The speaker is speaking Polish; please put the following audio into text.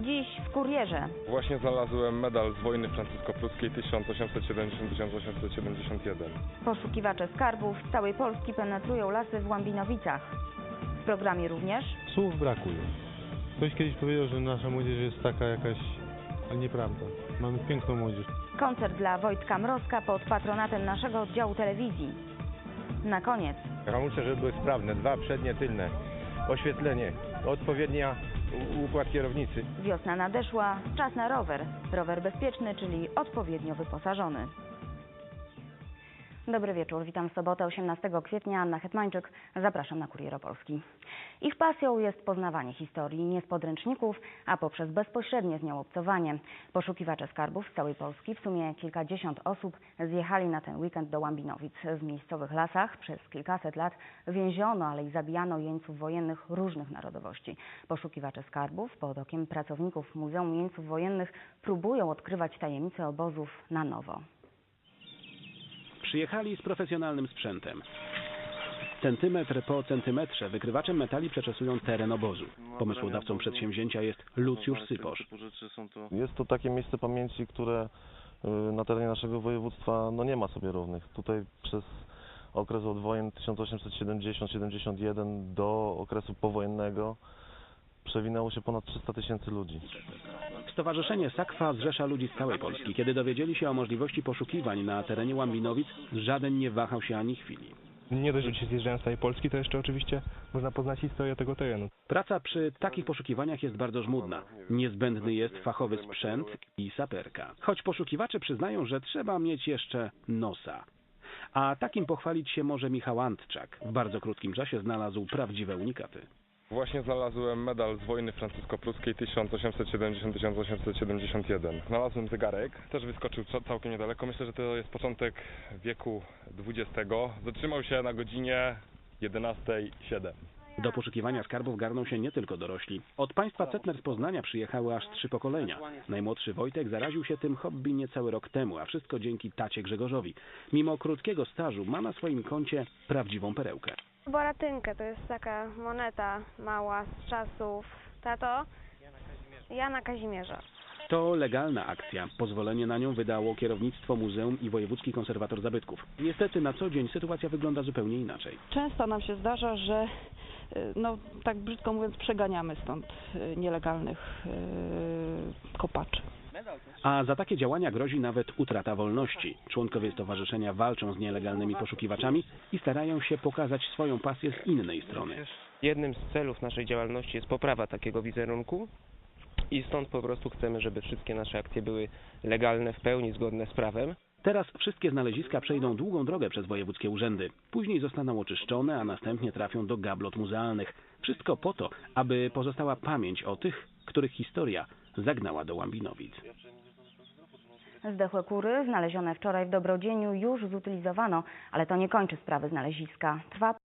Dziś w kurierze. Właśnie znalazłem medal z wojny francusko-pruskiej 1870-1871. Poszukiwacze skarbów z całej Polski penetrują lasy w Łambinowicach. W programie również Słów brakuje. Ktoś kiedyś powiedział, że nasza młodzież jest taka jakaś, ale nieprawda. Mamy piękną młodzież. koncert dla Wojtka Mrozka pod patronatem naszego oddziału telewizji. Na koniec Hamulce, żeby były sprawne, dwa przednie, tylne, oświetlenie, odpowiednia u- układ kierownicy. wiosna nadeszła, czas na rower. Rower bezpieczny, czyli odpowiednio wyposażony. Dobry wieczór, witam w sobotę 18 kwietnia. Anna Hetmańczyk, zapraszam na Kurier Opolski. Ich pasją jest poznawanie historii nie z podręczników, a poprzez bezpośrednie z nią obcowanie. Poszukiwacze skarbów z całej Polski, w sumie kilkadziesiąt osób, zjechali na ten weekend do Łambinowic. W miejscowych lasach przez kilkaset lat więziono, ale i zabijano jeńców wojennych różnych narodowości. Poszukiwacze skarbów pod okiem pracowników Muzeum Jeńców Wojennych próbują odkrywać tajemnice obozów na nowo. Przyjechali z profesjonalnym sprzętem. Centymetr po centymetrze wykrywaczem metali przeczesują teren obozu. Pomysłodawcą przedsięwzięcia jest Lucjusz Syposz. Jest to takie miejsce pamięci, które y, na terenie naszego województwa no nie ma sobie równych. Tutaj przez okres od wojen 1870-71 do okresu powojennego przewinęło się ponad 300 tysięcy ludzi. Stowarzyszenie Sakwa zrzesza ludzi z całej Polski. Kiedy dowiedzieli się o możliwości poszukiwań na terenie Łambinowic, żaden nie wahał się ani chwili. Nie dość, że się zjeżdżają z całej Polski, to jeszcze oczywiście można poznać historię tego terenu. Praca przy takich poszukiwaniach jest bardzo żmudna. Niezbędny jest fachowy sprzęt i saperka. Choć poszukiwacze przyznają, że trzeba mieć jeszcze nosa. A takim pochwalić się może Michał Antczak. W bardzo krótkim czasie znalazł prawdziwe unikaty. Właśnie znalazłem medal z wojny francusko-pruskiej 1870-1871. Znalazłem zegarek, też wyskoczył ca- całkiem niedaleko. Myślę, że to jest początek wieku XX. Zatrzymał się na godzinie 11.07. Do poszukiwania skarbów garną się nie tylko dorośli. Od państwa Cetner z Poznania przyjechały aż trzy pokolenia. Najmłodszy Wojtek zaraził się tym hobby niecały rok temu, a wszystko dzięki tacie Grzegorzowi. Mimo krótkiego stażu ma na swoim koncie prawdziwą perełkę. Boratynkę to jest taka moneta mała z czasów tato Jana Kazimierza. To legalna akcja. Pozwolenie na nią wydało kierownictwo muzeum i wojewódzki konserwator zabytków. Niestety na co dzień sytuacja wygląda zupełnie inaczej. Często nam się zdarza, że no tak brzydko mówiąc przeganiamy stąd y, nielegalnych y, kopaczy. A za takie działania grozi nawet utrata wolności. Członkowie stowarzyszenia walczą z nielegalnymi poszukiwaczami i starają się pokazać swoją pasję z innej strony. Jednym z celów naszej działalności jest poprawa takiego wizerunku i stąd po prostu chcemy, żeby wszystkie nasze akcje były legalne, w pełni zgodne z prawem. Teraz wszystkie znaleziska przejdą długą drogę przez wojewódzkie urzędy. Później zostaną oczyszczone, a następnie trafią do gablot muzealnych. Wszystko po to, aby pozostała pamięć o tych, których historia zagnała do Łambinowic. Zdechłe kury znalezione wczoraj w Dobrodzieniu już zutylizowano, ale to nie kończy sprawy znaleziska. Trwa